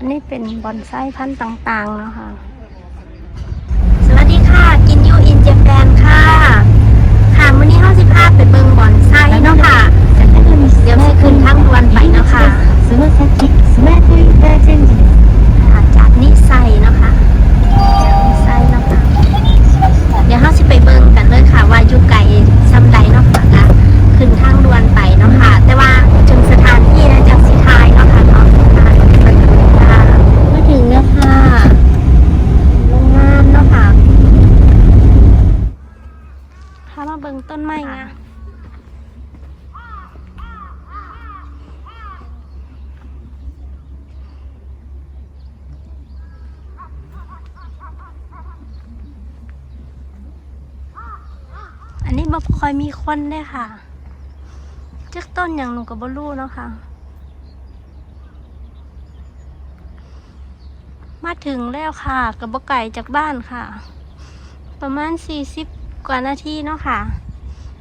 อันนี้เป็นบอนไซพันต่างๆนะคะสวัสดีค่ะ กินยูอินเจแปนค่ะ ค่ะวันนี้ห้าสิบห้าไปเบิงบอนไซเนาะค่ะ เดี๋ยวจะขึ้นทั้งวันไปนะคะค่ะจากนิสัยเนาะค่ะจากนิสัยเนาะค่ะ เดี๋ยวห้าสิบไปเบิงกันเลยค่ะว่ายุค อันนี้บ่คอยมีคนเลยค่ะจักต้นอย่างหนูก็บ่รู้เนาะค่ะ มาถึงแล้วค่ะกับบไก่จากบ้านค่ะ ประมาณสี่สิบกว่านาทีเนาะค่ะ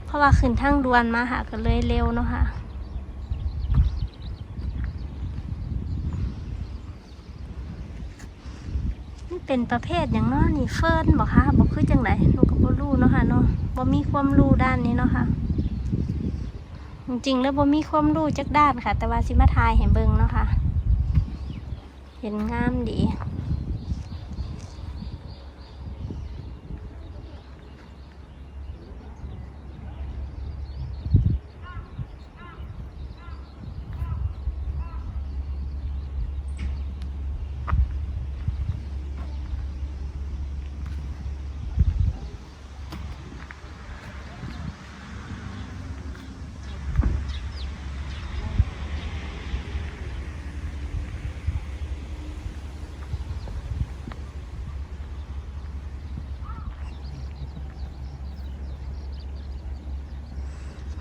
เพราะว่าขึ้นทางด่วนมาค่ะก็เลยเร็วเนาะค่ะ นี่ เป็นประเภทอย่างเนาะนี่เฟิร์นบอกค่ะบอกคือจังไหนหนูก็บ่รู้เนาะค่ะเนาะบ่มีความรู้ด้านนี้เนาะค่ะจริงๆแล้วบ่มีความรู้จักด้านค่ะ แต่ว่าสิมาทายเห็นเบิงเนาะค่ะ เห็นงามดี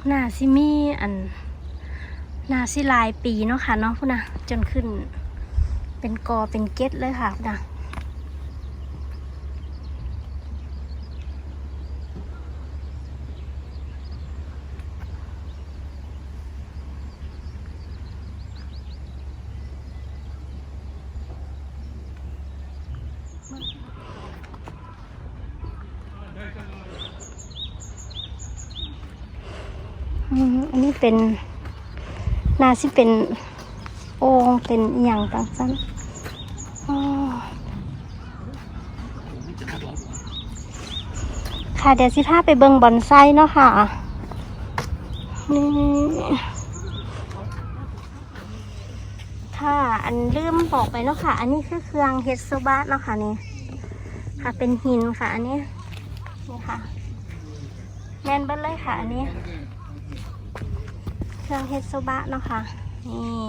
หน้าซิมีอันหน้าซิลายปีเนาะค่ะเนาะพุ่นนะจนขึ้น เป็นกอเป็นเก็ดเลยค่ะพุ่นนะ อันนี้เป็นนาซิเป็นโอ่งเป็นอย่างต่างสั้นค่ะเดี๋ยวสิพาไปเบิงบอนไซเนาะค่ะนี่ค่ะ อันลืมบอกไปเนาะค่ะ อันนี้คือเครื่องเฮดโซบะเนาะค่ะนี่ค่ะเป็นหินค่ะ อันนี้นี่ค่ะ แมนเบิ้ลเลยค่ะ อันนี้ เครื่องเฮดโซบะเนาะค่ะ นี่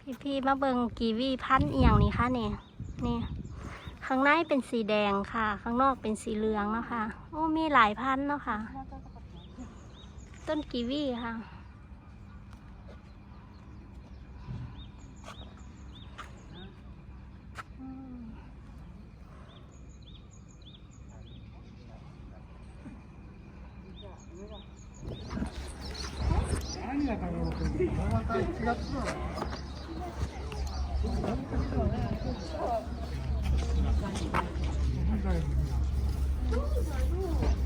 พี่พี่มาเบิงกีวีพันเอียงนี่ค่ะเนี่ยนี่ข้างในเป็นสีแดงค่ะ ข้างนอกเป็นสีเหลืองเนาะค่ะ โอ้มีหลายพันเนาะค่ะ ต้นกีวีค่ะ どうだろう。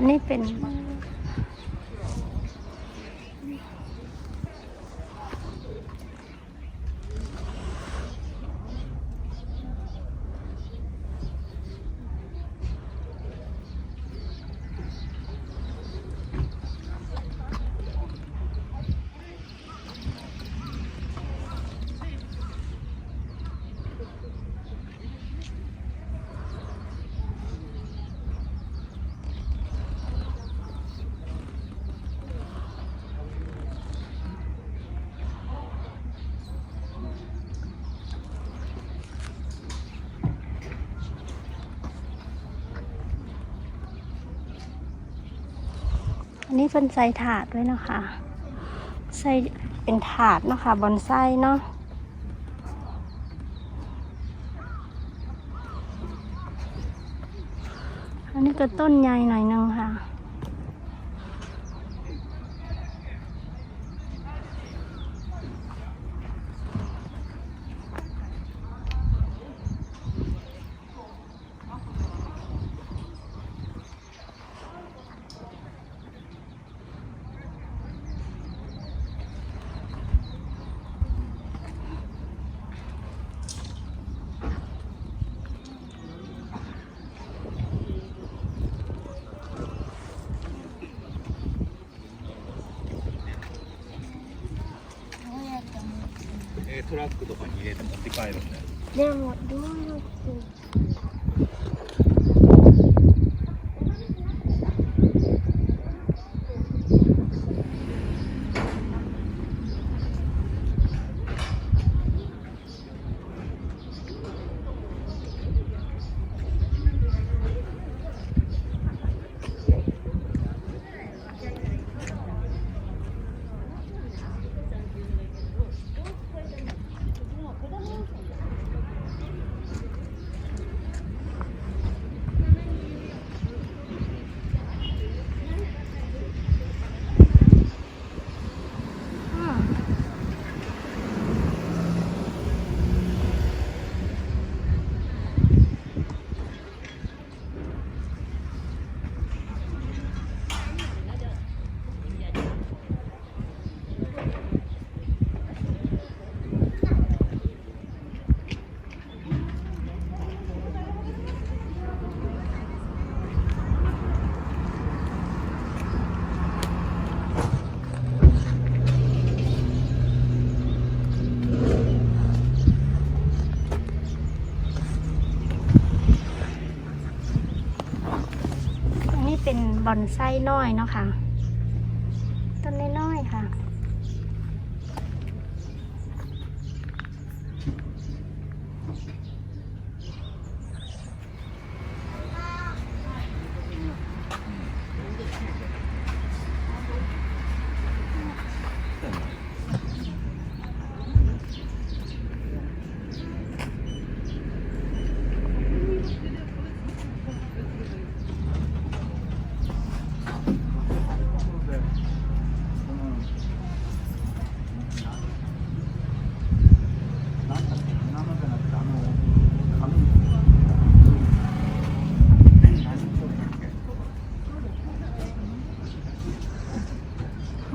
อันนี้เป็น อันนี้เป็นใส่ถาดด้วยนะคะ ใส่เป็นถาดนะคะบอนไส้เนาะอันนี้ก็ต้นใหญ่หน่อยนึงค่ะ トラックとかに入れて持って帰るんだよ。でもどうやって บอนไส้น้อยเนาะค่ะนน้อยๆค่ะ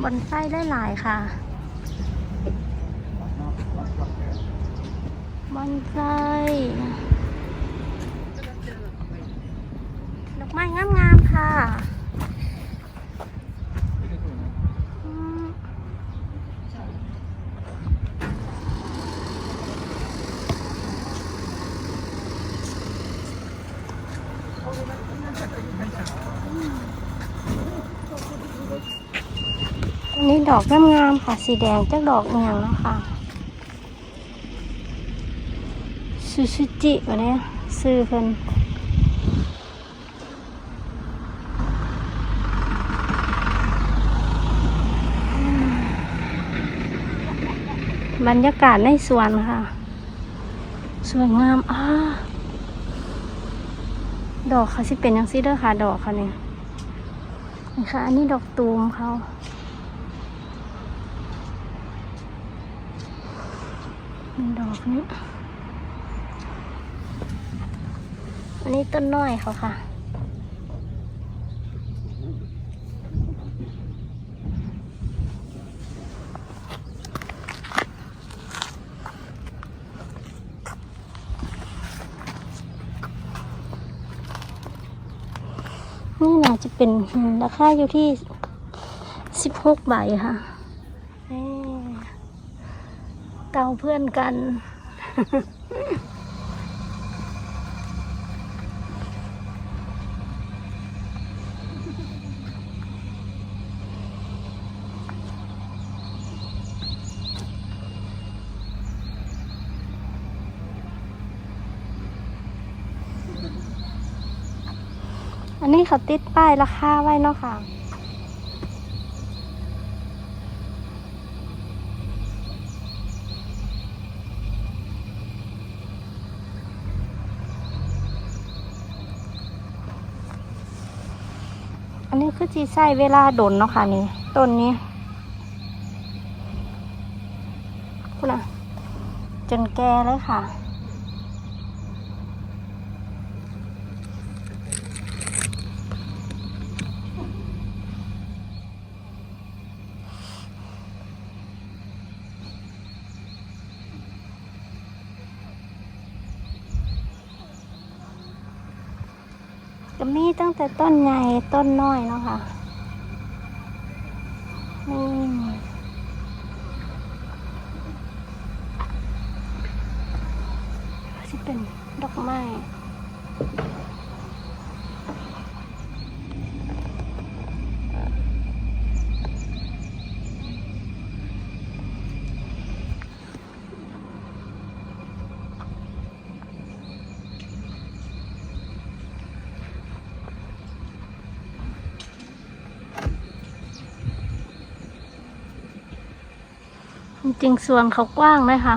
บอนไส้ได้หลายค่ะบอนไส้ดอกไม้งามๆค่ะอืม อันนี้ดอกงามๆค่ะ สีแดงจักดอกเอียงแล้วค่ะซูซูจิวะเนี่ยซื้อเพิ่นบรรยากาศในสวนค่ะ สวยงามอ่าดอกเขาสิเป็นยังซี่เด้อค่ะ ดอกเขาเนี่ยนี่ค่ะ อันนี้ดอกตูมเขา เป็นดอกนี้อันนี้ต้นน้อยเขาค่ะ นี่น่าจะเป็นราคาอยู่ที่สิบหกใบค่ะเอ้ เพื่อนกัน อันนี้เขาติดป้ายราคาไว้เนาะค่ะ คือจีใส่เวลาดนเนาะค่ะนี่ต้นนี้คุณอะจนแก่เลยค่ะ ก็มีตั้งแต่ต้นใหญ่ต้นน้อยเนาะค่ะนี่ที่เป็นดอกไม้ จริงๆสวนเขากว้างเลยค่ะ